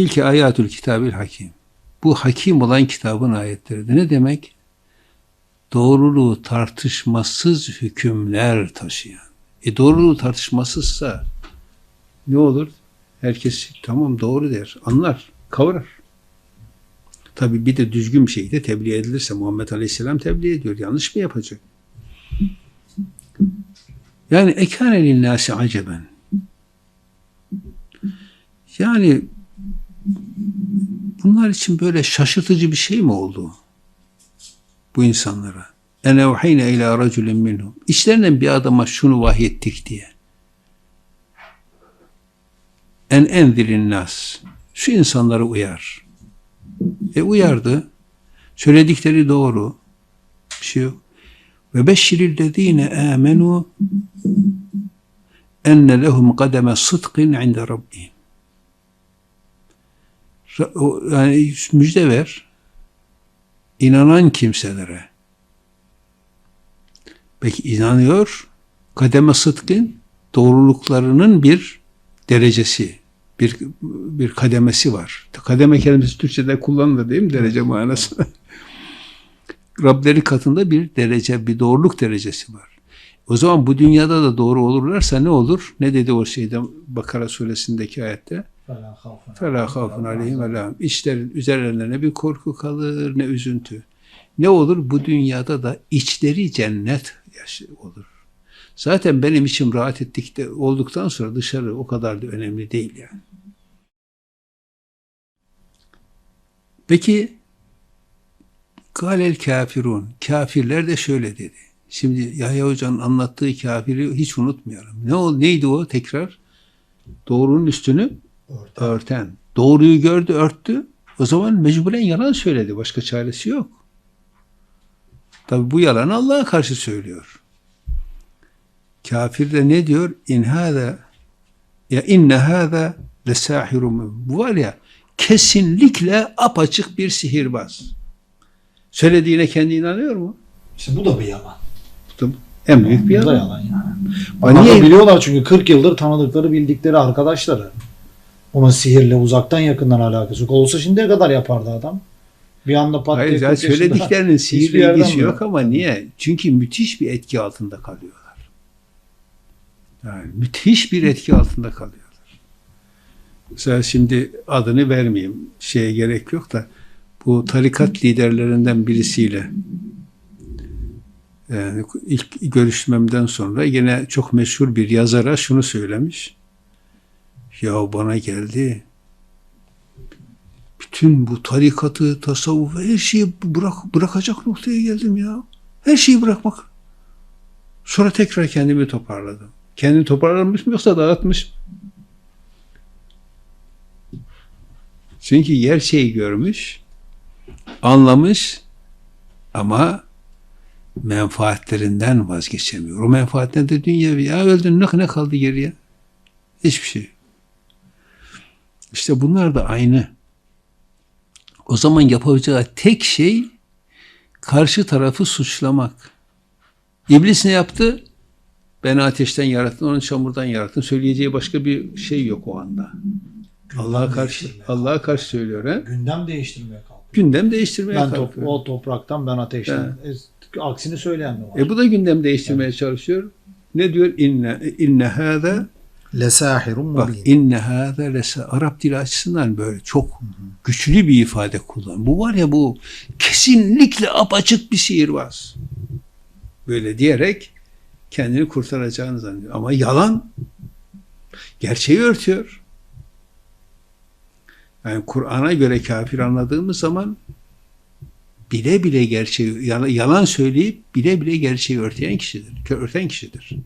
Tilki ayatül kitabil hakim. Bu hakim olan kitabın ayetleridir. Ne demek? Doğruluğu tartışmasız hükümler taşıyan. E doğruluğu tartışmasızsa ne olur? Herkes tamam doğru der, anlar, kavrar. Tabi bir de düzgün bir şey de tebliğ edilirse Muhammed Aleyhisselam tebliğ ediyor. Yanlış mı yapacak? Yani ekâne linnâsi aceben. Yani bunlar için böyle şaşırtıcı bir şey mi oldu? Bu insanlara. Ene uheyne ila raculin minhum. İçlerinden bir adama şunu vahyettik diye. En enzirin nas. Şu insanları uyar. E uyardı. Söyledikleri doğru. Bir şey yok. Ve beşşiril lezine amenu enne lehum kademe sıdkın inde rabbihim. Yani müjde ver. inanan kimselere. Peki inanıyor. Kademe sıdkın doğruluklarının bir derecesi, bir bir kademesi var. Kademe kelimesi Türkçe'de kullanılır değil mi? Derece manası. Rableri katında bir derece, bir doğruluk derecesi var. O zaman bu dünyada da doğru olurlarsa ne olur? Ne dedi o şeyde Bakara suresindeki ayette? فَلَا خَوْفٌ فَلَا خَوْفٌ عَلَيْهِمْ وَلَا İçlerin, üzerlerine ne bir korku kalır ne üzüntü. Ne olur? Bu dünyada da içleri cennet yaşı olur. Zaten benim içim rahat ettikte olduktan sonra dışarı o kadar da önemli değil yani. Peki Galel kafirun. Kafirler de şöyle dedi. Şimdi Yahya Hoca'nın anlattığı kafiri hiç unutmayalım. Ne ol, neydi o tekrar? Doğrunun üstünü Örten. örten. Doğruyu gördü, örttü. O zaman mecburen yalan söyledi. Başka çaresi yok. Tabi bu yalanı Allah'a karşı söylüyor. Kafir de ne diyor? İn hâzâ ya inne hâzâ lesâhirun. Bu var ya kesinlikle apaçık bir sihirbaz. Söylediğine kendi inanıyor mu? İşte bu da bir yalan. Bu da en büyük bir Bu da yalan. yalan yani. Ama niye- biliyorlar çünkü 40 yıldır tanıdıkları, bildikleri arkadaşları. Onun sihirle uzaktan yakından alakası yok. Olsa şimdiye kadar yapardı adam. Bir anda pat Hayır, diye ya 40 yaşında söylediklerinin sihirle ilgisi yok ama niye? Çünkü müthiş bir etki altında kalıyorlar. Yani müthiş bir etki altında kalıyorlar. Mesela şimdi adını vermeyeyim. Şeye gerek yok da bu tarikat liderlerinden birisiyle yani ilk görüşmemden sonra yine çok meşhur bir yazara şunu söylemiş. Ya bana geldi bütün bu tarikatı, tasavvufu, her şeyi bırak, bırakacak noktaya geldim ya. Her şeyi bırakmak. Sonra tekrar kendimi toparladım. Kendini toparlamış mı yoksa dağıtmış mı? Çünkü gerçeği görmüş, anlamış ama menfaatlerinden vazgeçemiyor. O menfaatler de dünyevi. Ya öldün ne kaldı geriye? Hiçbir şey. İşte bunlar da aynı. O zaman yapacağı tek şey karşı tarafı suçlamak. İblis ne yaptı? Beni ateşten yarattın, onu çamurdan yarattın. Söyleyeceği başka bir şey yok o anda. Allah'a karşı Allah'a karşı söylüyor he? Gündem değiştirmeye kalkıyor. Gündem değiştirmeye Ben top, kalkıyor. o topraktan ben ateşten. E, aksini söyleyen de var. E bu da gündem değiştirmeye çalışıyor. Ne diyor? İnne inne hâzâ Lesahirun Bak inne hâzâ lesa Arap dili açısından böyle çok güçlü bir ifade kullan. Bu var ya bu kesinlikle apaçık bir sihirbaz. Böyle diyerek kendini kurtaracağını zannediyor. Ama yalan gerçeği örtüyor. Yani Kur'an'a göre kafir anladığımız zaman bile bile gerçeği yalan söyleyip bile bile gerçeği örten kişidir. Örten kişidir.